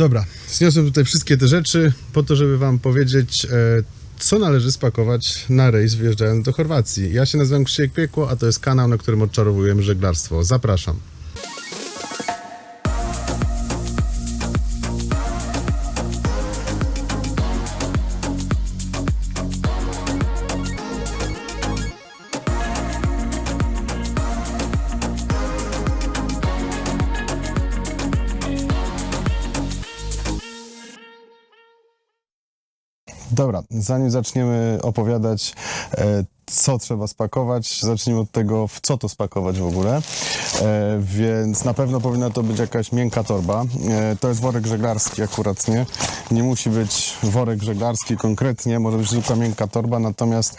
Dobra, zniosłem tutaj wszystkie te rzeczy po to, żeby wam powiedzieć, e, co należy spakować na rejs wjeżdżając do Chorwacji. Ja się nazywam Krzysiek Piekło, a to jest kanał, na którym odczarowujemy żeglarstwo. Zapraszam. Dobra, zanim zaczniemy opowiadać, e, co trzeba spakować, zacznijmy od tego, w co to spakować w ogóle. E, Więc na pewno powinna to być jakaś miękka torba. E, To jest worek żeglarski akurat, nie? Nie musi być worek żeglarski konkretnie, może być zwykła miękka torba, natomiast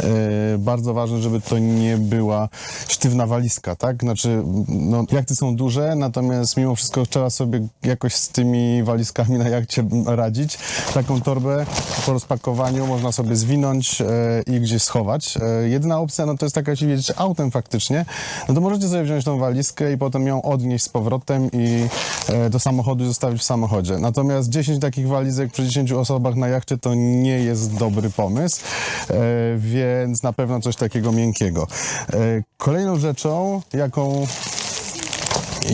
e, bardzo ważne, żeby to nie była sztywna walizka, tak? Znaczy, no, jachty są duże, natomiast mimo wszystko trzeba sobie jakoś z tymi walizkami na jachcie radzić. Taką torbę po rozpakowaniu można sobie zwinąć i gdzieś schować. Jedyna opcja, no to jest taka, jeśli jedziecie autem faktycznie, no to możecie sobie wziąć tą walizkę i potem ją odnieść z powrotem i e, do samochodu zostawić w samochodzie. Natomiast 10 takich walizek przy 10 osobach na jachcie to nie jest dobry pomysł, e, więc na pewno coś takiego miękkiego. E, Kolejną rzeczą, jaką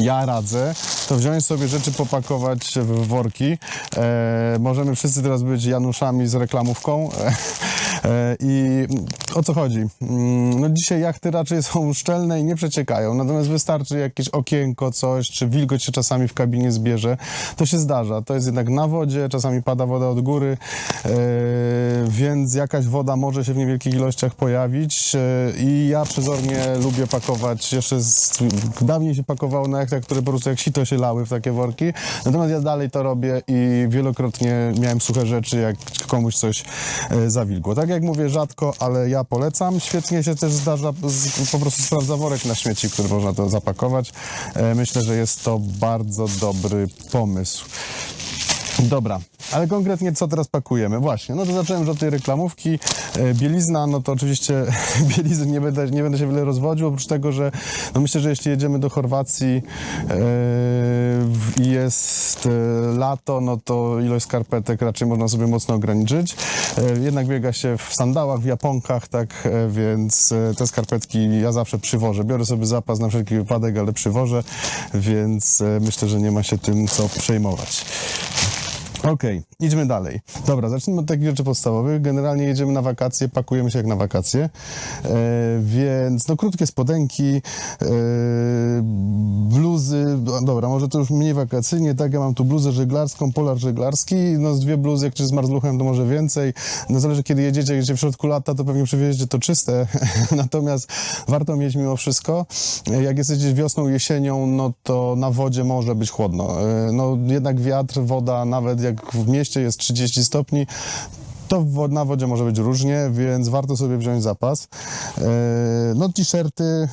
ja radzę, to wziąć sobie rzeczy, popakować w worki. E, możemy wszyscy teraz być Januszami z reklamówką. E, I o co chodzi? Mm, No dzisiaj jachty raczej są szczelne i nie przeciekają, natomiast wystarczy jakieś okienko, coś, czy wilgoć się czasami w kabinie zbierze. To się zdarza. To jest jednak na wodzie, czasami pada woda od góry, e, więc jakaś woda może się w niewielkich ilościach pojawić. E, I ja przezornie lubię pakować, jeszcze z, dawniej się pakowało na jachtach, które po prostu jak sito się lały w takie worki. Natomiast ja dalej to robię i wielokrotnie miałem suche rzeczy, jak komuś coś zawilgło. Tak jak mówię, rzadko, ale ja polecam. Świetnie się też zdarza, po prostu sprawdza worek na śmieci, który można to zapakować. E, myślę, że jest to bardzo dobry pomysł. Dobra, ale konkretnie co teraz pakujemy? Właśnie, no to zacząłem od tej reklamówki. E, Bielizna, no to oczywiście bielizny nie będę, nie będę się wiele rozwodził, oprócz tego, że no myślę, że jeśli jedziemy do Chorwacji e, i jest e, lato, no to ilość skarpetek raczej można sobie mocno ograniczyć. E, jednak biega się w sandałach, w japonkach, tak, e, więc te skarpetki ja zawsze przywożę. Biorę sobie zapas na wszelki wypadek, ale przywożę, więc e, myślę, że nie ma się tym co przejmować. Okej, idźmy dalej. Dobra, zacznijmy od takich rzeczy podstawowych. Generalnie jedziemy na wakacje, pakujemy się jak na wakacje, e, więc no krótkie spodenki, e, bluzy, no, dobra, może to już mniej wakacyjnie, tak, ja mam tu bluzę żeglarską, polar żeglarski, no z dwie bluzy, jak ktoś z marzluchem, to może więcej, no zależy kiedy jedziecie, jedziecie w środku lata, to pewnie przywieziecie to czyste, natomiast warto mieć mimo wszystko, jak jesteście wiosną, jesienią, no to na wodzie może być chłodno, E, no jednak wiatr, woda, nawet jak w mieście jest 30 stopni, to na wodzie może być różnie, więc warto sobie wziąć zapas. E, No t-shirty e,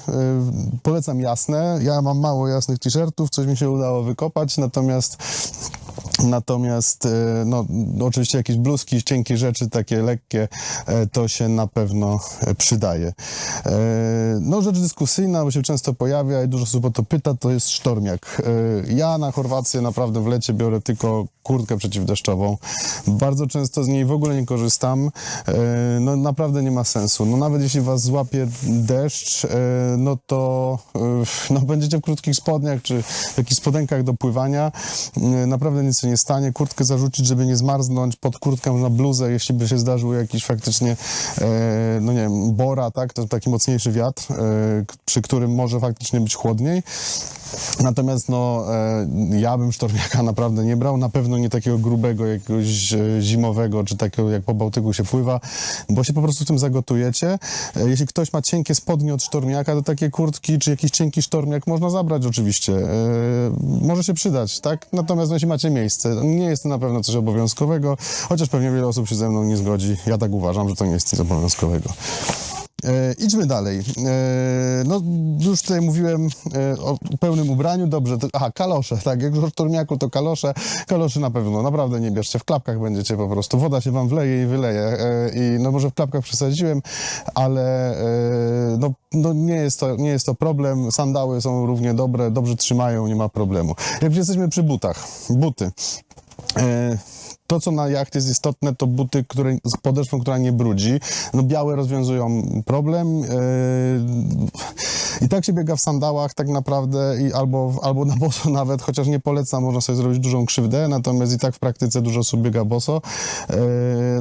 polecam jasne. Ja mam mało jasnych t-shirtów, coś mi się udało wykopać, natomiast Natomiast, e, no, oczywiście jakieś bluzki, cienkie rzeczy, takie lekkie, e, to się na pewno e, przydaje. No, rzecz dyskusyjna, bo się często pojawia i dużo osób o to pyta, to jest sztormiak. Ja na Chorwację naprawdę w lecie biorę tylko kurtkę przeciwdeszczową. Bardzo często z niej w ogóle nie korzystam. No, naprawdę nie ma sensu. No, nawet jeśli was złapie deszcz, no to no, będziecie w krótkich spodniach, czy w jakichś spodenkach do pływania. Naprawdę nic się nie stanie. Kurtkę zarzucić, żeby nie zmarznąć. Pod kurtkę można bluzę, jeśli by się zdarzył jakiś faktycznie, e, no nie wiem, bora, tak, to taki mocniejszy wiatr, e, przy którym może faktycznie być chłodniej. Natomiast no, e, ja bym sztormiaka naprawdę nie brał, na pewno nie takiego grubego, jakiegoś zimowego, czy takiego jak po Bałtyku się pływa, bo się po prostu w tym zagotujecie. E, jeśli ktoś ma cienkie spodnie od sztormiaka, to takie kurtki, czy jakiś cienki sztormiak można zabrać oczywiście. E, może się przydać, tak? Natomiast no, jeśli macie miejsce, nie jest to na pewno coś obowiązkowego, chociaż pewnie wiele osób się ze mną nie zgodzi. Ja tak uważam, że to nie jest nic obowiązkowego. E, idźmy dalej. E, no, już tutaj mówiłem e, o pełnym ubraniu. Dobrze, to, aha, kalosze, tak, jak już o sztormiaku, to kalosze. Kalosze na pewno, naprawdę nie bierzcie. W klapkach będziecie po prostu. Woda się wam wleje i wyleje. E, I no może w klapkach przesadziłem, ale e, no, no nie, jest to, nie jest to problem. Sandały są równie dobre, dobrze trzymają, nie ma problemu. Jak już jesteśmy przy butach. Buty. E, To, co na jacht jest istotne, to buty które, z podeszwą, która nie brudzi. No, białe rozwiązują problem. e, I tak się biega w sandałach tak naprawdę, i albo, albo na boso nawet, chociaż nie polecam, można sobie zrobić dużą krzywdę, natomiast i tak w praktyce dużo osób biega boso. E,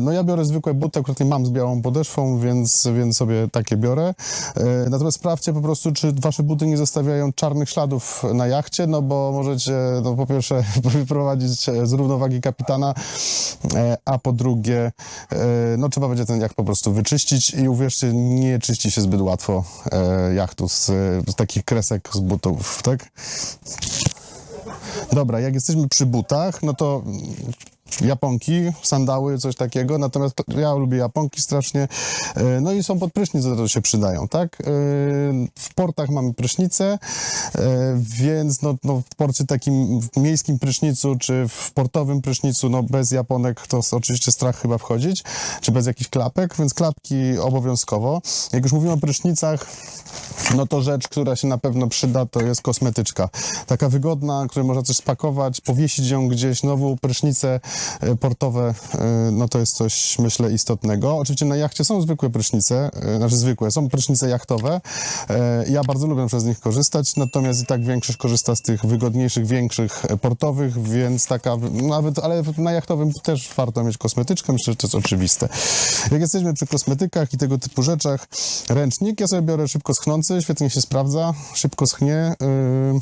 No ja biorę zwykłe buty, akurat nie mam z białą podeszwą, więc, więc sobie takie biorę. E, Natomiast sprawdźcie po prostu, czy wasze buty nie zostawiają czarnych śladów na jachcie, no bo możecie, no po pierwsze, wyprowadzić e, z równowagi kapitana, a po drugie, e, no trzeba będzie ten jacht po prostu wyczyścić i uwierzcie, nie czyści się zbyt łatwo e, jachtu z, z takich kresek z butów, tak? Dobra, jak jesteśmy przy butach, no to japonki, sandały, coś takiego, natomiast ja lubię japonki strasznie, e, no i są pod prysznic, to się przydają, tak? E, W portach mamy prysznice, e, więc no, no w porcie takim w miejskim prysznicu, czy w portowym prysznicu, no bez japonek to oczywiście strach chyba wchodzić, czy bez jakichś klapek, więc klapki obowiązkowo. Jak już mówimy o prysznicach, no to rzecz, która się na pewno przyda, to jest kosmetyczka. Taka wygodna, której można coś spakować, powiesić ją gdzieś, znowu prysznice e, portowe, e, no to jest coś, myślę, istotnego. Oczywiście na jachcie są zwykłe prysznice, e, znaczy zwykłe, są prysznice jachtowe. E, Ja bardzo lubię przez nich korzystać, natomiast i tak większość korzysta z tych wygodniejszych, większych, e, portowych, więc taka, nawet, ale na jachtowym też warto mieć kosmetyczkę, myślę, że to jest oczywiste. Jak jesteśmy przy kosmetykach i tego typu rzeczach, ręcznik, ja sobie biorę szybko schnący, świetnie się sprawdza, szybko schnie. Yy, E,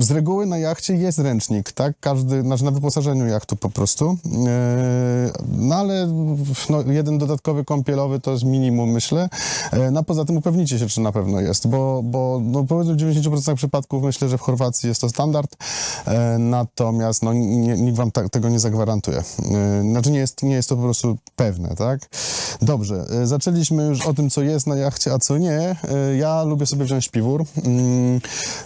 Z reguły na jachcie jest ręcznik, tak? Każdy, znaczy na wyposażeniu jachtu po prostu. E, No ale no, jeden dodatkowy kąpielowy to jest minimum, myślę. E, No poza tym upewnijcie się, czy na pewno jest, bo, bo no, powiedzmy w 90% przypadków myślę, że w Chorwacji jest to standard, natomiast no, nie, nikt wam ta, tego nie zagwarantuje. Znaczy nie jest, nie jest to po prostu pewne, tak? Dobrze, zaczęliśmy już o tym, co jest na jachcie, a co nie. Ja lubię sobie wziąć śpiwór.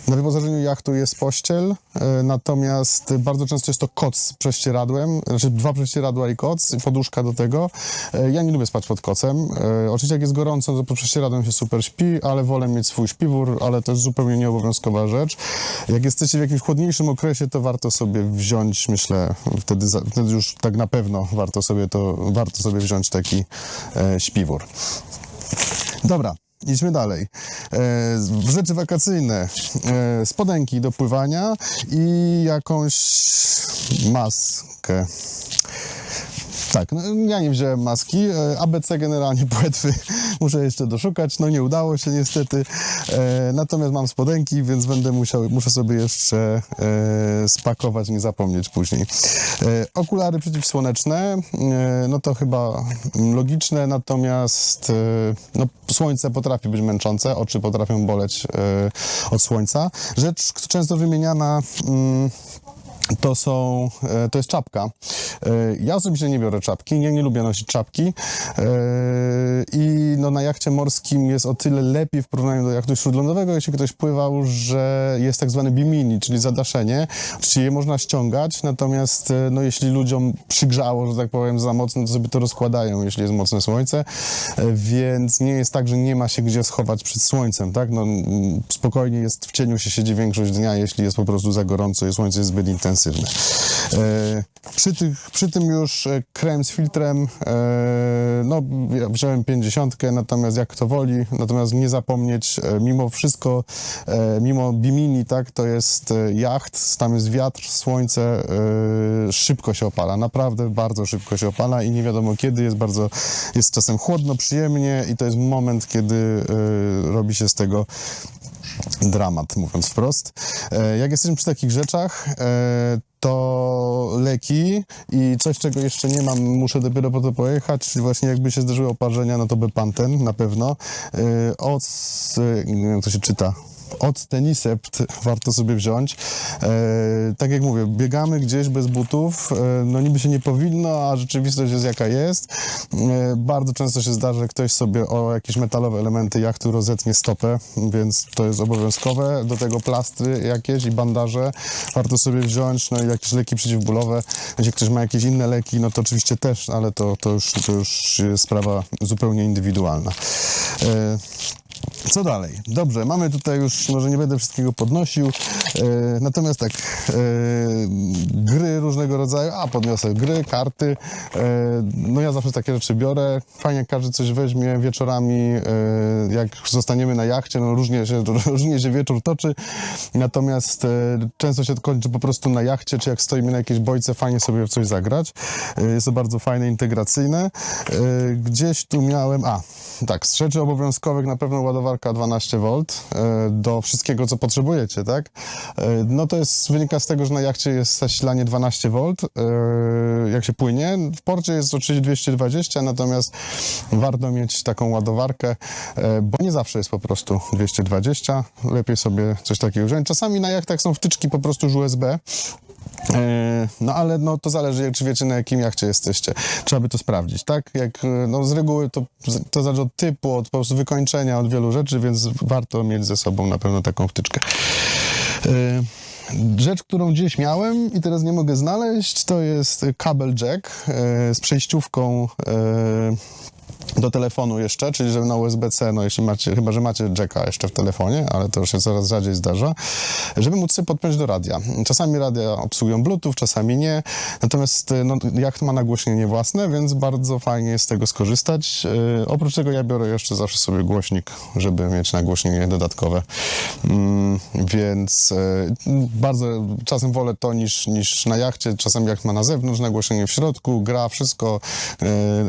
Na wyposażeniu jachtu jest pościel, e, natomiast bardzo często jest to koc z prześcieradłem, znaczy dwa prześcieradła i koc, poduszka do tego. E, Ja nie lubię spać pod kocem. E, Oczywiście jak jest gorąco, to pod prześcieradłem się super śpi, ale wolę mieć swój śpiwór, ale to jest zupełnie nieobowiązkowa rzecz. Jak jesteście w jakimś chłodniejszym okresie, to warto sobie wziąć, myślę, wtedy, wtedy już tak na pewno warto sobie to, warto sobie wziąć taki e, śpiwór. Dobra, idźmy dalej. E, rzeczy wakacyjne, e, spodenki do pływania i jakąś maskę. Tak, no, ja nie wziąłem maski. E, ABC generalnie płetwy muszę jeszcze doszukać. No nie udało się niestety. E, natomiast mam spodenki, więc będę musiał, muszę sobie jeszcze e, spakować, nie zapomnieć później. Okulary przeciwsłoneczne, no to chyba logiczne, natomiast no, słońce potrafi być męczące, oczy potrafią boleć od słońca. Rzecz często wymieniana. Mm, to są, e, to jest czapka. E, Ja osobiście nie biorę czapki, nie, nie lubię nosić czapki E, i no na jachcie morskim jest o tyle lepiej w porównaniu do jachtu śródlądowego, jeśli ktoś pływał, że jest tak zwany bimini, czyli zadaszenie. Oczywiście je można ściągać, natomiast no jeśli ludziom przygrzało, że tak powiem, za mocno, to sobie to rozkładają, jeśli jest mocne słońce, więc nie jest tak, że nie ma się gdzie schować przed słońcem, tak? No, spokojnie jest, w cieniu się siedzi większość dnia, jeśli jest po prostu za gorąco i słońce jest zbyt intensywne. E, przy, tych, przy tym już e, krem z filtrem, e, no ja wziąłem 50, natomiast jak kto woli, natomiast nie zapomnieć, mimo wszystko, mimo Bimini, tak, to jest jacht, tam jest wiatr, słońce, szybko się opala, naprawdę bardzo szybko się opala i nie wiadomo kiedy, jest bardzo, jest czasem chłodno, przyjemnie i to jest moment, kiedy robi się z tego dramat, mówiąc wprost. E, Jak jesteśmy przy takich rzeczach, e, to leki i coś, czego jeszcze nie mam, muszę dopiero po to pojechać, czyli właśnie jakby się zdarzyły oparzenia, no to Bepanten na pewno. Od, jak to się czyta, od tenisept warto sobie wziąć. E, tak jak mówię, biegamy gdzieś bez butów, e, no niby się nie powinno, a rzeczywistość jest jaka jest. E, bardzo często się zdarza, że ktoś sobie o jakieś metalowe elementy jachtu rozetnie stopę, więc to jest obowiązkowe. Do tego plastry jakieś i bandaże warto sobie wziąć, no i jakieś leki przeciwbólowe. Jeśli ktoś ma jakieś inne leki, no to oczywiście też, ale to, to, już, to już sprawa zupełnie indywidualna. E, Co dalej? Dobrze, mamy tutaj już, może nie będę wszystkiego podnosił, e, natomiast tak, e, gry różnego rodzaju, a podniosę gry, karty, e, no ja zawsze takie rzeczy biorę, fajnie każdy coś weźmie wieczorami, e, jak zostaniemy na jachcie, no różnie się, różnie się wieczór toczy, natomiast e, często się kończy po prostu na jachcie, czy jak stoimy na jakiejś bojce, fajnie sobie w coś zagrać, e, jest to bardzo fajne, integracyjne, e, gdzieś tu miałem, a, tak, z rzeczy obowiązkowych na pewno ładowarka 12V e, do wszystkiego, co potrzebujecie, tak? E, No to jest, wynika z tego, że na jachcie jest zasilanie 12V, e, jak się płynie. W porcie jest oczywiście 220, natomiast warto mieć taką ładowarkę, bo nie zawsze jest po prostu 220. Lepiej sobie coś takiego wziąć. Czasami na jachtach są wtyczki po prostu z USB, No ale no, to zależy, czy wiecie na jakim jachcie jesteście. Trzeba by to sprawdzić, tak? Jak, e, no, z reguły to, to zależy od typu, od po prostu wykończenia, od wielu rzeczy, więc warto mieć ze sobą na pewno taką wtyczkę. E, Rzecz, którą gdzieś miałem i teraz nie mogę znaleźć, to jest kabel jack e, z przejściówką e, do telefonu jeszcze, czyli żeby na USB-C, no jeśli macie, chyba że macie jacka jeszcze w telefonie, ale to już się coraz rzadziej zdarza, żeby móc sobie podpiąć do radia. Czasami radia obsługują Bluetooth, czasami nie, natomiast e, no, ma nagłośnienie własne, więc bardzo fajnie jest z tego skorzystać. E, oprócz tego ja biorę jeszcze zawsze sobie głośnik, żeby mieć nagłośnienie dodatkowe, mm, więc e, bardzo czasem wolę to niż, niż na jachcie, czasem jacht ma na zewnątrz nagłośnienie w środku, gra, wszystko, e,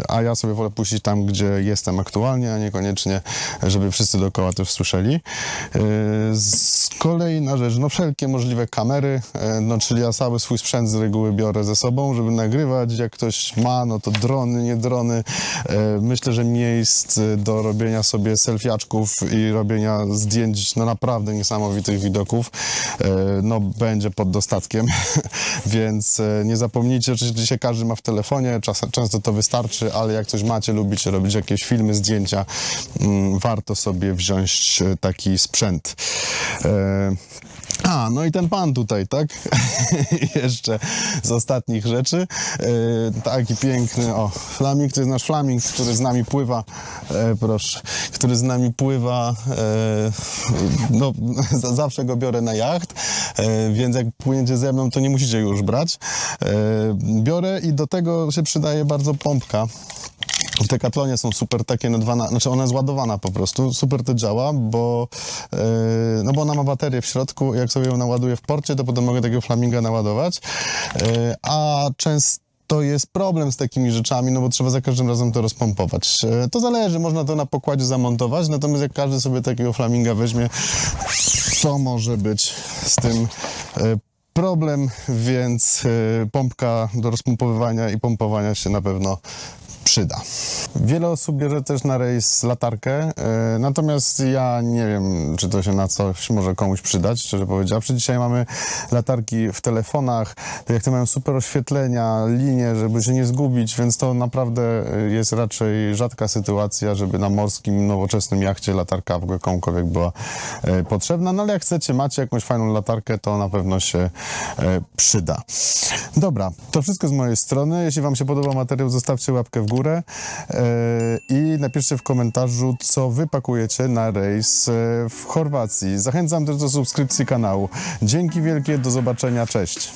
a ja sobie wolę puścić tam, gdzie jestem aktualnie, a niekoniecznie, żeby wszyscy dookoła też słyszeli. E, Z kolejna rzecz, no wszelkie możliwe kamery, e, no czyli ja cały swój sprzęt z reguły biorę ze sobą, żeby nagrywać, jak ktoś ma, no to drony, nie drony. E, Myślę, że miejsc do robienia sobie selfiaczków i robienia zdjęć, no naprawdę niesamowitych widoków, no będzie pod dostatkiem, więc nie zapomnijcie, oczywiście dzisiaj każdy ma w telefonie, często to wystarczy, ale jak coś macie, lubicie robić jakieś filmy, zdjęcia, mm, warto sobie wziąć e, taki sprzęt. E, a, no i ten pan tutaj, tak? Jeszcze z ostatnich rzeczy. E, taki piękny, o, flaming, to jest nasz flaming, który z nami pływa, proszę, który z nami pływa, no, za- zawsze go biorę na jacht, więc jak płyniecie ze mną, to nie musicie już brać. Biorę i do tego się przydaje bardzo pompka. W Decathlonie są super takie na dwa, na, znaczy ona jest ładowana po prostu, super to działa, bo, e, no bo ona ma baterię w środku, jak sobie ją naładuję w porcie, to potem mogę takiego flaminga naładować, e, a często jest problem z takimi rzeczami, no bo trzeba za każdym razem to rozpompować. E, To zależy, można to na pokładzie zamontować, natomiast jak każdy sobie takiego flaminga weźmie, to może być z tym problem, więc pompka do rozpompowywania i pompowania się na pewno przyda. Wiele osób bierze też na rejs latarkę, e, natomiast ja nie wiem, czy to się na coś może komuś przydać, szczerze powiedziawszy. Dzisiaj mamy latarki w telefonach, tak jak te mają super oświetlenia, linie, żeby się nie zgubić, więc to naprawdę e, jest raczej rzadka sytuacja, żeby na morskim, nowoczesnym jachcie latarka w komukolwiek była e, potrzebna, no ale jak chcecie, macie jakąś fajną latarkę, to na pewno się przyda. Dobra, to wszystko z mojej strony. Jeśli Wam się podobał materiał, zostawcie łapkę w górę e, i napiszcie w komentarzu, co Wy pakujecie na rejs e, w Chorwacji. Zachęcam też do subskrypcji kanału. Dzięki wielkie, do zobaczenia, cześć.